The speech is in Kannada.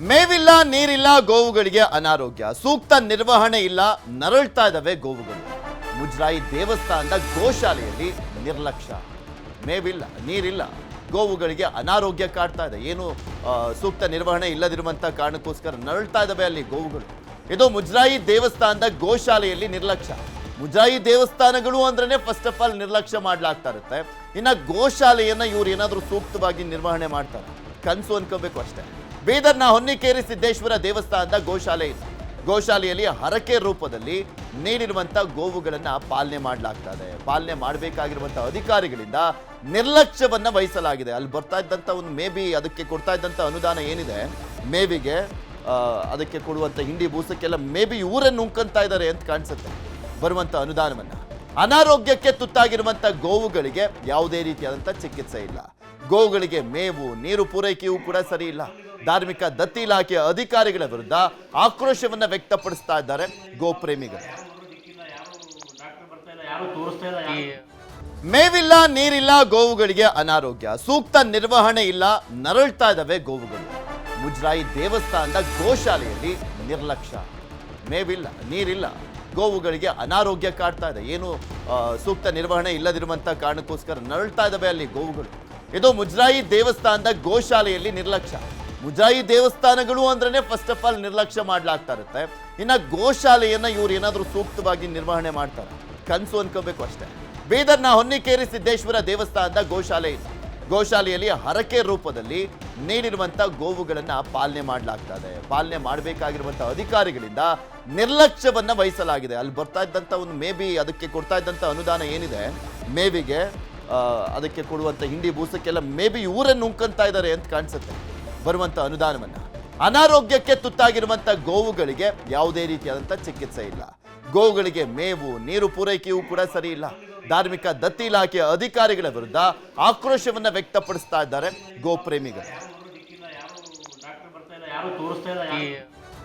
ಮೇವಿಲ್ಲ, ನೀರಿಲ್ಲ, ಗೋವುಗಳಿಗೆ ಅನಾರೋಗ್ಯ. ಸೂಕ್ತ ನಿರ್ವಹಣೆ ಇಲ್ಲ, ನರಳ್ತಾ ಇದ್ದಾವೆ ಗೋವುಗಳು. ಮುಜರಾಯಿ ದೇವಸ್ಥಾನದ ಗೋಶಾಲೆಯಲ್ಲಿ ನಿರ್ಲಕ್ಷ್ಯ. ಮೇವಿಲ್ಲ, ನೀರಿಲ್ಲ, ಗೋವುಗಳಿಗೆ ಅನಾರೋಗ್ಯ ಕಾಡ್ತಾ ಇದೆ. ಏನು ಸೂಕ್ತ ನಿರ್ವಹಣೆ ಇಲ್ಲದಿರುವಂಥ ಕಾರಣಕ್ಕೋಸ್ಕರ ನರಳ್ತಾ ಇದ್ದಾವೆ ಅಲ್ಲಿ ಗೋವುಗಳು. ಇದು ಮುಜರಾಯಿ ದೇವಸ್ಥಾನದ ಗೋಶಾಲೆಯಲ್ಲಿ ನಿರ್ಲಕ್ಷ್ಯ. ಮುಜರಾಯಿ ದೇವಸ್ಥಾನಗಳು ಅಂದ್ರೆ ಫಸ್ಟ್ ಆಫ್ ಆಲ್ ನಿರ್ಲಕ್ಷ್ಯ ಮಾಡ್ಲಾಗ್ತಾ ಇರುತ್ತೆ. ಇನ್ನ ಗೋಶಾಲೆಯನ್ನ ಇವ್ರು ಏನಾದರೂ ಸೂಕ್ತವಾಗಿ ನಿರ್ವಹಣೆ ಮಾಡ್ತಾರೆ. ಕನ್ಸು ಅನ್ಕೋಬೇಕು ಅಷ್ಟೇ. ಬೀದರ್ನ ಹೊನ್ನಿಕೇರಿ ಸಿದ್ದೇಶ್ವರ ದೇವಸ್ಥಾನದ ಗೋಶಾಲೆ ಇದೆ. ಗೋಶಾಲೆಯಲ್ಲಿ ಹರಕೆ ರೂಪದಲ್ಲಿ ನೀಡಿರುವಂತ ಗೋವುಗಳನ್ನ ಪಾಲನೆ ಮಾಡಲಾಗ್ತಾ ಇದೆ ಪಾಲನೆ ಮಾಡಬೇಕಾಗಿರುವಂತ ಅಧಿಕಾರಿಗಳಿಂದ ನಿರ್ಲಕ್ಷ್ಯವನ್ನ ವಹಿಸಲಾಗಿದೆ. ಅಲ್ಲಿ ಬರ್ತಾ ಇದ್ದಂತ ಒಂದು ಮೇ ಬಿ ಅದಕ್ಕೆ ಕೊಡ್ತಾ ಇದ್ದಂತ ಅನುದಾನ ಏನಿದೆ ಮೇಬಿಗೆ ಅದಕ್ಕೆ ಕೊಡುವಂತ ಹಿಂಡಿ ಬೂಸಕ್ಕೆಲ್ಲ ಮೇ ಬಿ ಇವರೇ ನುಂಕಂತ ಇದ್ದಾರೆ ಅಂತ ಕಾಣಿಸುತ್ತೆ. ಬರುವಂತ ಅನುದಾನವನ್ನ. ಅನಾರೋಗ್ಯಕ್ಕೆ ತುತ್ತಾಗಿರುವಂತ ಗೋವುಗಳಿಗೆ ಯಾವುದೇ ರೀತಿಯಾದಂಥ ಚಿಕಿತ್ಸೆ ಇಲ್ಲ. ಗೋವುಗಳಿಗೆ ಮೇವು, ನೀರು ಪೂರೈಕೆಯೂ ಕೂಡ ಸರಿ ಇಲ್ಲ. ಧಾರ್ಮಿಕ ದತ್ತಿ ಇಲಾಖೆಯ ಅಧಿಕಾರಿಗಳ ವಿರುದ್ಧ ಆಕ್ರೋಶವನ್ನ ವ್ಯಕ್ತಪಡಿಸ್ತಾ ಇದ್ದಾರೆ ಗೋಪ್ರೇಮಿಗಳು. ಮೇವಿಲ್ಲ, ನೀರಿಲ್ಲ, ಗೋವುಗಳಿಗೆ ಅನಾರೋಗ್ಯ. ಸೂಕ್ತ ನಿರ್ವಹಣೆ ಇಲ್ಲ, ನರಳ್ತಾ ಇದ್ದಾವೆ ಗೋವುಗಳು. ಮುಜರಾಯಿ ದೇವಸ್ಥಾನದ ಗೋಶಾಲೆಯಲ್ಲಿ ನಿರ್ಲಕ್ಷ್ಯ. ಮೇವಿಲ್ಲ, ನೀರಿಲ್ಲ, ಗೋವುಗಳಿಗೆ ಅನಾರೋಗ್ಯ ಕಾಡ್ತಾ ಇದೆ. ಏನು ಸೂಕ್ತ ನಿರ್ವಹಣೆ ಇಲ್ಲದಿರುವಂತಹ ಕಾರಣಕ್ಕೋಸ್ಕರ ನರಳ್ತಾ ಇದ್ದಾವೆ ಅಲ್ಲಿ ಗೋವುಗಳು. ಇದು ಮುಜರಾಯಿ ದೇವಸ್ಥಾನದ ಗೋಶಾಲೆಯಲ್ಲಿ ನಿರ್ಲಕ್ಷ್ಯ. ಮುಜರಾಯಿ ದೇವಸ್ಥಾನಗಳು ಅಂದ್ರೆ ಫಸ್ಟ್ ಆಫ್ ಆಲ್ ನಿರ್ಲಕ್ಷ್ಯ ಮಾಡ್ಲಾಗ್ತಾ ಇರುತ್ತೆ. ಇನ್ನ ಗೋಶಾಲೆಯನ್ನ ಇವ್ರು ಏನಾದರೂ ಸೂಕ್ತವಾಗಿ ನಿರ್ವಹಣೆ ಮಾಡ್ತಾರೆ. ಕನ್ಸು ಅನ್ಕೋಬೇಕು ಅಷ್ಟೇ. ಬೀದರ್ನ ಹೊನ್ನಿಕೇರಿ ಸಿದ್ದೇಶ್ವರ ದೇವಸ್ಥಾನದ ಗೋಶಾಲೆ ಇದೆ ಗೋಶಾಲೆಯಲ್ಲಿ ಹರಕೆ ರೂಪದಲ್ಲಿ ನೀಡಿರುವಂತ ಗೋವುಗಳನ್ನ ಪಾಲನೆ ಮಾಡಲಾಗ್ತಾ ಇದೆ. ಪಾಲನೆ ಮಾಡಬೇಕಾಗಿರುವಂತ ಅಧಿಕಾರಿಗಳಿಂದ ನಿರ್ಲಕ್ಷ್ಯವನ್ನ ವಹಿಸಲಾಗಿದೆ. ಅಲ್ಲಿ ಬರ್ತಾ ಇದ್ದಂತ ಒಂದು ಮೇ ಬಿ ಅದಕ್ಕೆ ಕೊಡ್ತಾ ಇದ್ದಂತ ಅನುದಾನ ಏನಿದೆ ಮೇ ಬಿಗೆ ಅದಕ್ಕೆ ಕೊಡುವಂತ ಹಿಂಡಿ ಬೂಸಕ್ಕೆಲ್ಲ ಮೇ ಬಿ ಇವರೇ ನುಂಕಂತ ಇದ್ದಾರೆ ಅಂತ ಕಾಣಿಸುತ್ತೆ. ಬರುವಂತ ಅನುದಾನವನ್ನ. ಅನಾರೋಗ್ಯಕ್ಕೆ ತುತ್ತಾಗಿರುವಂಥ ಗೋವುಗಳಿಗೆ ಯಾವುದೇ ರೀತಿಯಾದಂಥ ಚಿಕಿತ್ಸೆ ಇಲ್ಲ. ಗೋವುಗಳಿಗೆ ಮೇವು, ನೀರು ಪೂರೈಕೆಯೂ ಕೂಡ ಸರಿ ಇಲ್ಲ. ಧಾರ್ಮಿಕ ದತ್ತಿ ಇಲಾಖೆಯ ಅಧಿಕಾರಿಗಳ ವಿರುದ್ಧ ಆಕ್ರೋಶವನ್ನ ವ್ಯಕ್ತಪಡಿಸ್ತಾ ಇದ್ದಾರೆ ಗೋಪ್ರೇಮಿಗಳು.